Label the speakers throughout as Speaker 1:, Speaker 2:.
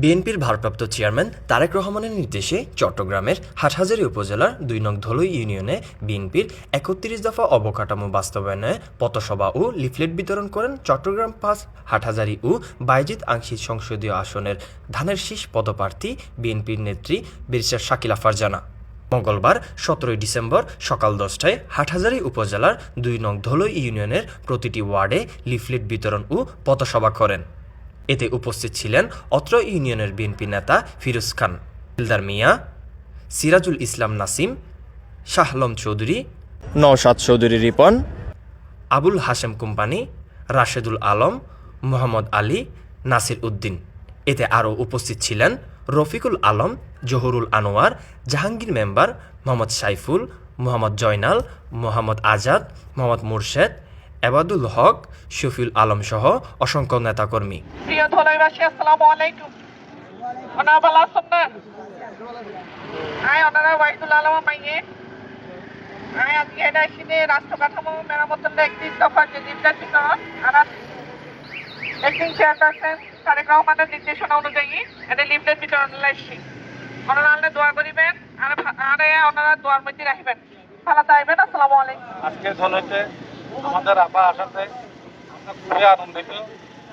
Speaker 1: বিএনপির ভারপ্রাপ্ত চেয়ারম্যান তারেক রহমানের নির্দেশে চট্টগ্রামের হাটহাজারী উপজেলার দুই নং ধলই ইউনিয়নে বিএনপির একত্রিশ দফা অবকাঠামো বাস্তবায়নে পথসভা ও লিফলেট বিতরণ করেন চট্টগ্রাম পাঁচ, হাটহাজারী ও বাইজিৎ আংশিক সংসদীয় আসনের ধানের শীষ পদপ্রার্থী বিএনপির নেত্রী ব্যারিস্টার শাকিলা ফারজানা মঙ্গলবার সতেরোই ডিসেম্বর সকাল দশটায় হাটহাজারী উপজেলার দুই নং ধলই ইউনিয়নের প্রতিটি ওয়ার্ডে লিফলেট বিতরণ ও পথসভা করেন। এতে উপস্থিত ছিলেন অত্র ইউনিয়নের বিএনপি নেতা ফিরোজ খান দিলদার মিয়া সিরাজুল ইসলাম নাসিম শাহলম চৌধুরী নওশাদ চৌধুরী রিপন আবুল হাশেম কোম্পানি রাশেদুল আলম মোহাম্মদ আলী নাসির উদ্দিন। এতে আরও উপস্থিত ছিলেন রফিকুল আলম জহুরুল আনোয়ার জাহাঙ্গীর মেম্বার মোহাম্মদ সাইফুল মোহাম্মদ জয়নাল মোহাম্মদ আজাদ মোহাম্মদ মুর্শেদ এবাদুল হক শফিউল আলম সহ অসংখ্য নেতাকর্মী।
Speaker 2: প্রিয় ধলাইবাসী আসসালামু আলাইকুম। আয় ওনারা ওয়াইদুল আলম মাইয়ে। আয় আজকে এটা এসে রাষ্ট্র কাঠামো মেরামতের একত্রিশ দফার যে আর একদিন চেয়ারপারসন তারেক রহমানের নির্দেশনা অনুযায়ী এটা লিফলেট বিতরণ লাইছি ওনারা আনলে দোয়া করিবেন আর আর ওনারা দোয়ার মধ্যে রাখবেন। ভালো থাকবেন আসসালামু আলাইকুম।
Speaker 3: আজকে আমাদের আপা আসাতে আমরা খুবই আনন্দিত।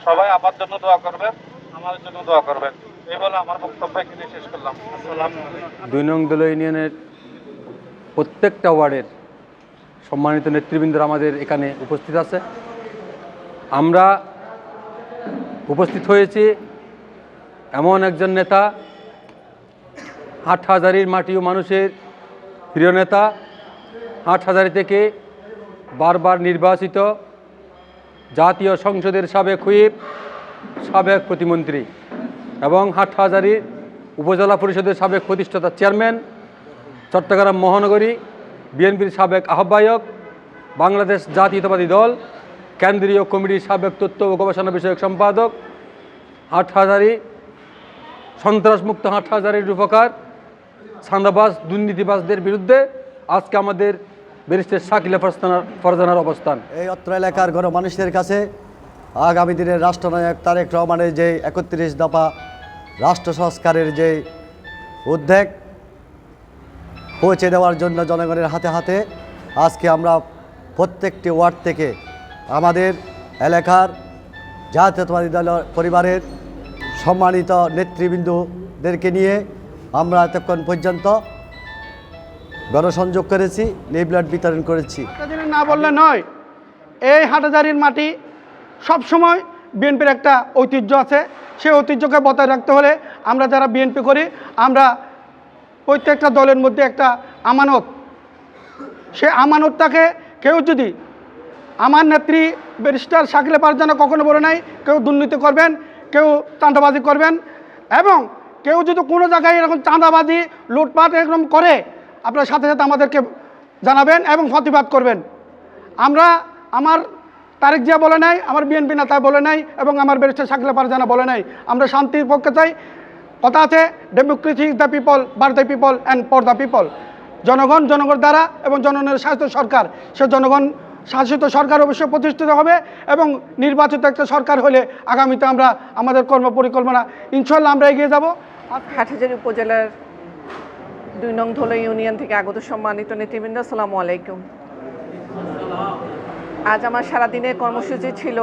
Speaker 3: সবাই আপার জন্য দোয়া করবেন, আমাদের জন্য দোয়া করবেন। এই বলে আমার বক্তব্য এখানে শেষ করলাম। আসসালাম
Speaker 4: দুই নং দল ইউনিয়নের প্রত্যেকটা ওয়ার্ডের সম্মানিত নেতৃবৃন্দরা আমাদের এখানে উপস্থিত আছে। আমরা উপস্থিত হয়েছি এমন একজন নেতা, হাটহাজারির মাটি ও মানুষের প্রিয় নেতা আট হাটহাজারি থেকে বারবার নির্বাচিত জাতীয় সংসদের সাবেক হুইপ, সাবেক প্রতিমন্ত্রী এবং হাটহাজারির উপজেলা পরিষদের সাবেক প্রতিষ্ঠাতা চেয়ারম্যান, চট্টগ্রাম মহানগরী, বিএনপির সাবেক আহ্বায়ক, বাংলাদেশ জাতীয়তাবাদী দল, কেন্দ্রীয় কমিটির সাবেক তথ্য ও গবেষণা বিষয়ক সম্পাদক, হাটহাজারি, সন্ত্রাসমুক্ত হাটহাজারির রূপকার ছান্দাবাজ দুর্নীতিবাজদের বিরুদ্ধে আজকে আমাদের ব্যারিস্টার শাকিলা ফারজানার ফরজানার অবস্থান।
Speaker 5: এই অত্র এলাকার গণমানুষদের কাছে আগামী দিনের রাষ্ট্রনায়ক তারেক রহমানের যে একত্রিশ দফা রাষ্ট্র সংস্কারের যে উদ্যোগ পৌঁছে দেওয়ার জন্য জনগণের হাতে হাতে আজকে আমরা প্রত্যেকটি ওয়ার্ড থেকে আমাদের এলাকার জাতীয়তাবাদী দল পরিবারের সম্মানিত নেতৃবৃন্দদেরকে নিয়ে আমরা এতক্ষণ পর্যন্ত গণসংযোগ করেছি লিফলেট বিতরণ করেছি।
Speaker 6: না বললে নয়, এই হাটাজারির মাটি সব সময় বিএনপির একটা ঐতিহ্য আছে। সেই ঐতিহ্যকে বজায় রাখতে হলে আমরা যারা বিএনপি করি, আমরা প্রত্যেকটা দলের মধ্যে একটা আমানত। সে আমানতটাকে কেউ যদি আমার নেত্রী ব্যারিস্টার শাকিলে পারজানা কখনো বলে নাই, কেউ দুর্নীতি করবেন, কেউ চাঁদাবাজি করবেন, এবং কেউ যদি কোনো জায়গায় এরকম চাঁদাবাজি, লুটপাট এরকম করে আপনার সাথে সাথে আমাদেরকে জানাবেন এবং প্রতিবাদ করবেন। আমরা আমার তারেক জিয়া বলে নাই, আমার বিএনপি নেতা বলে নাই এবং আমার ব্যারিস্টার শাকিলা পারজানা বলে নাই। আমরা শান্তির পক্ষে চাই, কথা আছে democracy is the people by the people and for the people জনগণ জনগণ দ্বারা এবং জনগণের শাসিত সরকার, সে জনগণ শাসিত সরকার অবশ্যই প্রতিষ্ঠিত হবে এবং নির্বাচিত একটা সরকার হলে আগামীতে আমরা আমাদের কর্ম পরিকল্পনা ইনশাল্লাহ আমরা এগিয়ে যাব।
Speaker 2: হাটহাজারী উপজেলার দুই নং ধলো ইউনিয়ন থেকে আগত সম্মানিত নেতৃবৃন্দ, আসসালামু আলাইকুম। আজ আমার সারাদিনের কর্মসূচি ছিল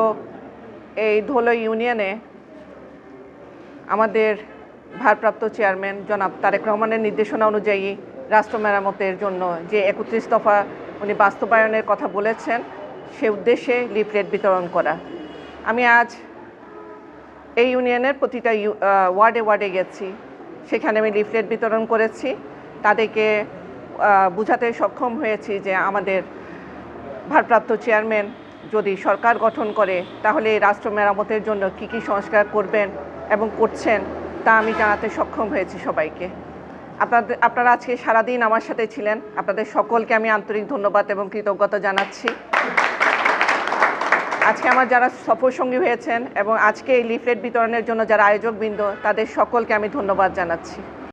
Speaker 2: এই ধলো ইউনিয়নে আমাদের ভারপ্রাপ্ত চেয়ারম্যান জনাব তারেক রহমানের নির্দেশনা অনুযায়ী রাষ্ট্র মেরামতের জন্য যে একত্রিশ দফা উনি বাস্তবায়নের কথা বলেছেন, সে উদ্দেশ্যে লিফলেট বিতরণ করা। আমি আজ এই ইউনিয়নের প্রতিটা ওয়ার্ডে ওয়ার্ডে গেছি। সেখানে আমি লিফলেট বিতরণ করেছি। তাদেরকে বোঝাতে সক্ষম হয়েছি যে আমাদের ভারপ্রাপ্ত চেয়ারম্যান যদি সরকার গঠন করে, তাহলে রাষ্ট্র মেরামতের জন্য কি কি সংস্কার করবেন এবং করছেন তা আমি জানাতে সক্ষম হয়েছি সবাইকে। আপনাদের আপনারা আজকে সারাদিন আমার সাথে ছিলেন। আপনাদের সকলকে আমি আন্তরিক ধন্যবাদ এবং কৃতজ্ঞতা জানাচ্ছি। আজকে আমার যারা সফর সঙ্গী হয়েছেন এবং আজকে এই লিফলেট বিতরণের জন্য যারা আয়োজকবৃন্দ, তাদের সকলকে আমি ধন্যবাদ জানাচ্ছি।